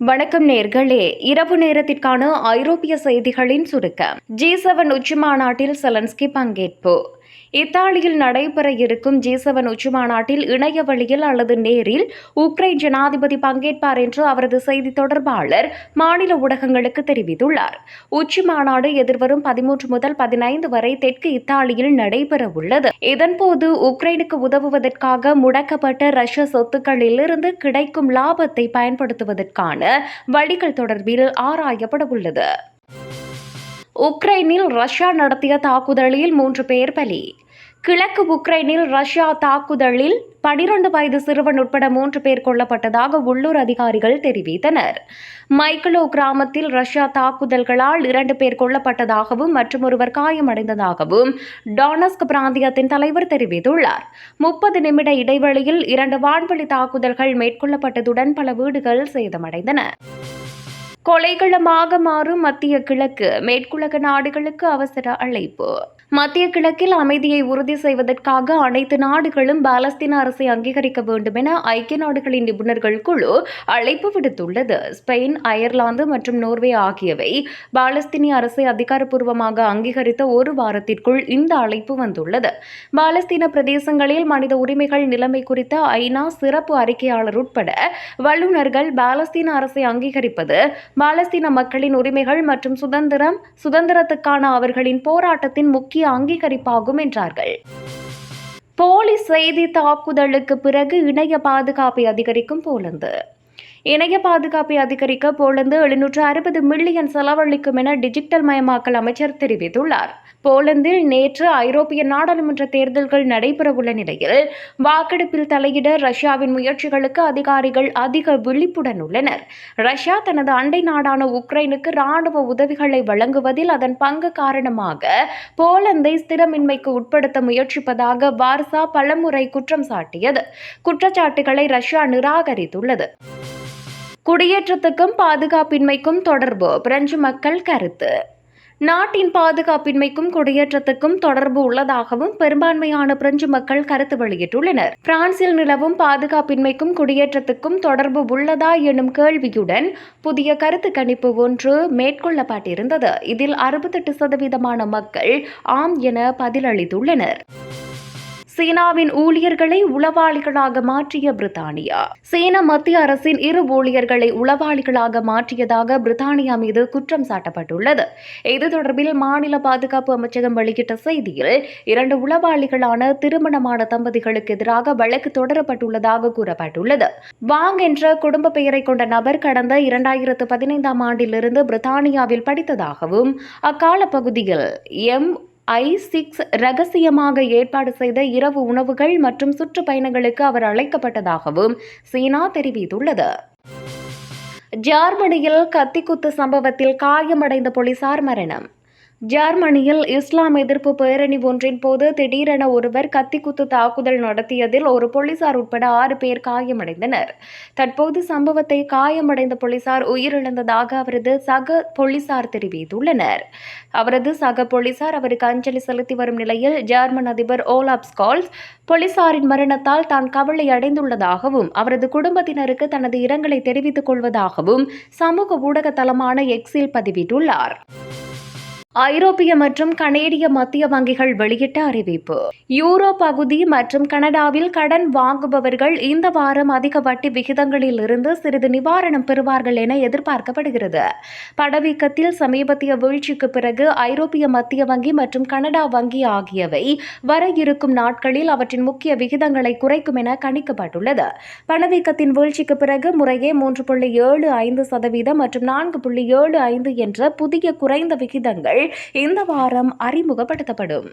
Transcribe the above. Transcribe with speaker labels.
Speaker 1: வணக்கம் நேர்களே. இரவு நேரத்திற்கான ஐரோப்பிய செய்திகளின் சுருக்கம். ஜி செவன் உச்சி மாநாட்டில் செலன்ஸ்கி பங்கேற்பு. இத்தாலியில் நடைபெற இருக்கும் ஜி செவன் உச்சி மாநாட்டில் இணைய வழியில் அல்லது நேரில் உக்ரைன் ஜனாதிபதி பங்கேற்பார் என்று அவரது செய்தி தொடர்பாளர் மாநில ஊடகங்களுக்கு தெரிவித்துள்ளார். உச்சி மாநாடு எதிர்வரும் பதிமூன்று முதல் பதினைந்து வரை தெற்கு இத்தாலியில் நடைபெற உள்ளது. இதன்போது உக்ரைனுக்கு உதவுவதற்காக முடக்கப்பட்ட ரஷ்ய சொத்துக்களிலிருந்து கிடைக்கும் லாபத்தை பயன்படுத்துவதற்கான வழிகள் தொடர்பில் ஆராயப்பட உள்ளது. உக்ரைனில் ரஷ்யா நடத்திய தாக்குதலில் மூன்று பேர் பலி. கிழக்கு உக்ரைனில் ரஷ்யா தாக்குதலில் பனிரண்டு வயது சிறுவன் உட்பட மூன்று பேர் கொல்லப்பட்டதாக உள்ளூர் அதிகாரிகள் தெரிவித்தனர். மைக்கலோ கிராமத்தில் ரஷ்யா தாக்குதல்களால் இரண்டு பேர் கொல்லப்பட்டதாகவும் மற்றும் ஒருவர் காயமடைந்ததாகவும் டானஸ்க் பிராந்தியத்தின் தலைவர் தெரிவித்துள்ளார். முப்பது நிமிட இடைவெளியில் இரண்டு வான்வழி தாக்குதல்கள் மேற்கொள்ளப்பட்டதுடன் பல வீடுகள் சேதமடைந்தன. கொலைகளமாக மாறும் மத்திய கிழக்கு மேற்குலக நாடுகளுக்கு அவசர அழைப்பு. மத்திய கிழக்கில் அமைதியை உறுதி செய்வதற்காக அனைத்து நாடுகளும் பாலஸ்தீன அரசை அங்கீகரிக்க வேண்டும் என ஐக்கிய நாடுகளின் நிபுணர்கள் குழு அழைப்பு விடுத்துள்ளது. ஸ்பெயின் அயர்லாந்து மற்றும் நோர்வே ஆகியவை பாலஸ்தீனிய அரசை அதிகாரப்பூர்வமாக அங்கீகரித்த ஒரு வாரத்திற்குள் இந்த அழைப்பு வந்துள்ளது. பாலஸ்தீன பிரதேசங்களில் மனித உரிமைகள் நிலைமை குறித்த ஐநா சிறப்பு அறிக்கையாளர் உட்பட வல்லுநர்கள் பாலஸ்தீன அரசை அங்கீகரிப்பது பாலஸ்தீன மக்களின் உரிமைகள் மற்றும் சுதந்திரம் சுதந்திரத்துக்கான அவர்களின் போராட்டத்தின் முக்கிய அங்கீகரிப்பாகும் என்றார்கள். போலி செய்தி தாக்குதலுக்கு பிறகு இணைய பாதுகாப்பை அதிகரிக்கும் போலந்து. இணைய பாதுகாப்பை அதிகரிக்க போலந்து எழுநூற்று அறுபது மில்லியன் செலவழிக்கும் என டிஜிட்டல் மயமாக்கல் அமைச்சர் தெரிவித்துள்ளார். போலந்தில் நேற்று ஐரோப்பிய நாடாளுமன்ற தேர்தல்கள் நடைபெறவுள்ள நிலையில் வாக்கெடுப்பில் தலையிட ரஷ்யாவின் முயற்சிகளுக்கு அதிகாரிகள் அதிக விழிப்புடன் உள்ளனர். ரஷ்யா தனது அண்டை நாடான உக்ரைனுக்கு ராணுவ உதவிகளை வழங்குவதில் அதன் பங்கு காரணமாக போலந்தை ஸ்திரமின்மைக்கு உட்படுத்த முயற்சிப்பதாக வார்சா பலமுறை குற்றம் சாட்டியது. குற்றச்சாட்டுகளை ரஷ்யா நிராகரித்துள்ளது. குடியேற்றத்துக்கும் பாதுகாப்பின்மைக்கும் தொடர்பு பிரெஞ்சு மக்கள் கருத்து. நாட்டின் பாதுகாப்பின்மைக்கும் குடியேற்றத்துக்கும் தொடர்பு உள்ளதாகவும் பெரும்பான்மையான பிரெஞ்சு மக்கள் கருத்து வெளியிட்டுள்ளனர். பிரான்சில் நிலவும் பாதுகாப்பின்மைக்கும் குடியேற்றத்துக்கும் தொடர்பு உள்ளதா எனும் கேள்வியுடன் புதிய கருத்து கணிப்பு ஒன்று மேற்கொள்ளப்பட்டிருந்தது. இதில் அறுபத்தெட்டு சதவீதமான மக்கள் ஆம் என பதிலளித்துள்ளனர். சீனாவின் ஊழியர்களை உளவாளிகளாக மாற்றிய பிரித்தானியா. சீன மத்திய அரசின் இரு ஊழியர்களை உளவாளிகளாக மாற்றியதாக பிரித்தானியா மீது குற்றம் சாட்டப்பட்டுள்ளது. இது தொடர்பில் மாநில பாதுகாப்பு அமைச்சகம் வெளியிட்ட செய்தியில் இரண்டு உளவாளிகளான திருமணமான தம்பதிகளுக்கு எதிராக வழக்கு தொடரப்பட்டுள்ளதாக கூறப்பட்டுள்ளது. வாங் என்ற குடும்ப பெயரை கொண்ட நபர் கடந்த இரண்டாயிரத்து பதினைந்தாம் ஆண்டிலிருந்து பிரித்தானியாவில் படித்ததாகவும் அக்கால பகுதியில் எம் ஐ சிக்ஸ் ரகசியமாக ஏற்பாடு செய்த இரவு உணவுகள் மற்றும் சுற்றுப்பயணங்களுக்கு அவர் அழைக்கப்பட்டதாகவும் சீனா தெரிவித்துள்ளது. ஜார்மனியில் கத்திக்குத்து சம்பவத்தில் காயமடைந்த போலீசார் மரணம். ஜெர்மனியில் இஸ்லாம் எதிர்ப்பு பேரணி ஒன்றின் போது திடீரென ஒருவர் கத்திக்குத்து தாக்குதல் நடத்தியதில் ஒரு போலீசார் உட்பட ஆறு பேர் காயமடைந்தனர். தற்போது சம்பவத்தை காயமடைந்த போலீசார் உயிரிழந்ததாக அவரது சக போலீசார் தெரிவித்துள்ளனர். அவரது சக போலீசார் அவருக்கு அஞ்சலி செலுத்தி வரும் நிலையில் ஜெர்மன் அதிபர் ஓலாப் ஸ்கால்ஸ் போலீசாரின் மரணத்தால் தான் கவலை அடைந்துள்ளதாகவும் அவரது குடும்பத்தினருக்கு தனது இரங்கலை தெரிவித்துக் கொள்வதாகவும் சமூக ஊடக தளமான எக்ஸில் பதிவிட்டுள்ளார். ஐரோப்பிய மற்றும் கனேடிய மத்திய வங்கிகள் வெளியிட்ட அறிவிப்பு. யூரோ பகுதி மற்றும் கனடாவில் கடன் வாங்குபவர்கள் இந்த வாரம் அதிக வட்டி விகிதங்களில் இருந்து சிறிது நிவாரணம் பெறுவார்கள் என எதிர்பார்க்கப்படுகிறது. படவீக்கத்தில் சமீபத்திய வீழ்ச்சிக்கு பிறகு ஐரோப்பிய மத்திய வங்கி மற்றும் கனடா வங்கி ஆகியவை வர இருக்கும் நாட்களில் அவற்றின் முக்கிய விகிதங்களை குறைக்கும் என கணிக்கப்பட்டுள்ளது. பணவீக்கத்தின் வீழ்ச்சிக்கு பிறகு முறையே மூன்று புள்ளி ஏழு ஐந்து சதவீதம் மற்றும் நான்கு புள்ளி ஏழு ஐந்து என்ற புதிய குறைந்த விகிதங்கள் இந்த வாரம் அறிமுகப்படுத்தப்படும்.